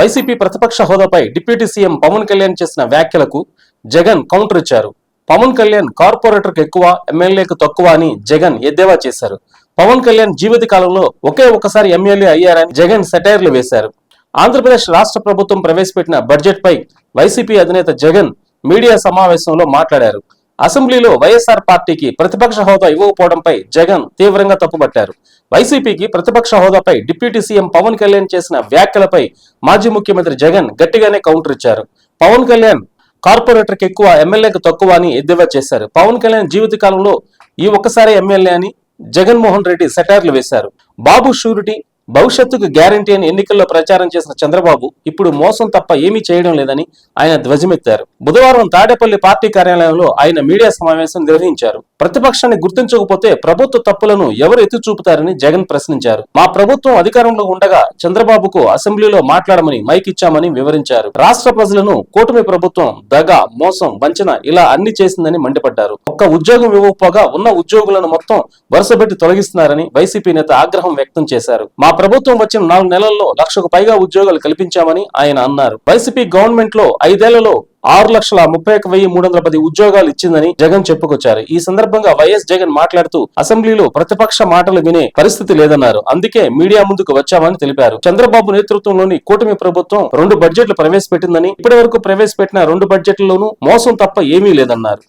YCP ప్రతిపక్ష హోదాపై deputy CM Pawan Kalyan చేసిన వ్యాఖ్యలకు జగన్ కౌంటర్ ఇచ్చారు. పవన్ కళ్యాణ్ కార్పొరేటర్కు ఎక్కువ ఎమ్మెల్యేకు తక్కువ అని జగన్ ఎద్దేవా చేశారు. పవన్ కళ్యాణ్ జీవిత కాలంలో ఒకే ఒక్కసారి ఎమ్మెల్యే అయ్యారని జగన్ సెటైర్లు వేశారు. ఆంధ్రప్రదేశ్ రాష్ట్ర ప్రభుత్వం ప్రవేశపెట్టిన బడ్జెట్ పై వైసీపీ అధినేత జగన్ మీడియా సమావేశంలో మాట్లాడారు. అసెంబ్లీలో వైఎస్ఆర్ పార్టీకి ప్రతిపక్ష హోదా ఇవ్వకపోవడంపై జగన్ తీవ్రంగా తప్పుపట్టారు వైసీపీకి ప్రతిపక్ష హోదాపై డిప్యూటీ సీఎం పవన్ కళ్యాణ్ చేసిన వ్యాఖ్యలపై మాజీ ముఖ్యమంత్రి జగన్ గట్టిగానే కౌంటర్ ఇచ్చారు. పవన్ కళ్యాణ్ కార్పొరేటర్కి ఎక్కువ ఎమ్మెల్యేకి తక్కువ అని ఎద్దేవా చేశారు. పవన్ కళ్యాణ్ జీవిత కాలంలో ఈ ఒక్కసారి ఎమ్మెల్యే అని జగన్మోహన్ రెడ్డి సెటార్లు వేశారు. బాబు షూరిటీ భవిష్యత్తుకు గ్యారంటీ అని ఎన్నికల్లో ప్రచారం చేసిన చంద్రబాబు ఇప్పుడు మోసం తప్ప ఏమీ చేయడం లేదని ఆయన ధ్వజమెత్తారు. బుధవారం తాడేపల్లి పార్టీ కార్యాలయంలో ఆయన మీడియా సమావేశం నిర్వహించారు. ప్రతిపక్షాన్ని గుర్తించకపోతే ప్రభుత్వ తప్పులను ఎవరు ఎత్తి చూపుతారని జగన్ ప్రశ్నించారు. మా ప్రభుత్వం అధికారంలో ఉండగా చంద్రబాబుకు అసెంబ్లీలో మాట్లాడమని మైక్ ఇచ్చామని వివరించారు. రాష్ట్ర ప్రజలను కూటమి ప్రభుత్వం దగ మోసం వంచన ఇలా అన్ని చేసిందని మండిపడ్డారు. ఒక్క ఉద్యోగం ఇవ్వకపోగా ఉన్న ఉద్యోగులను మొత్తం వరుసపెట్టి తొలగిస్తున్నారని వైసీపీ నేత ఆగ్రహం వ్యక్తం చేశారు. మా ప్రభుత్వం వచ్చిన నాలుగు నెలల్లో లక్షకు పైగా ఉద్యోగాలు కల్పించామని ఆయన అన్నారు. వైసీపీ గవర్నమెంట్లో ఐదేళ్ళలో ఆరు లక్షల ముప్పై ఒక వెయ్యి మూడు వందల పది ఉద్యోగాలు ఇచ్చిందని జగన్ చెప్పుకొచ్చారు. ఈ సందర్భంగా వైఎస్ జగన్ మాట్లాడుతూ అసెంబ్లీలో ప్రతిపక్ష మాటలు వినే పరిస్థితి లేదన్నారు. అందుకే మీడియా ముందుకు వచ్చామని తెలిపారు. చంద్రబాబు నేతృత్వంలోని కూటమి ప్రభుత్వం రెండు బడ్జెట్లు ప్రవేశపెట్టిందని ఇప్పటి వరకు ప్రవేశపెట్టిన రెండు బడ్జెట్లలోనూ మోసం తప్ప ఏమీ లేదన్నారు.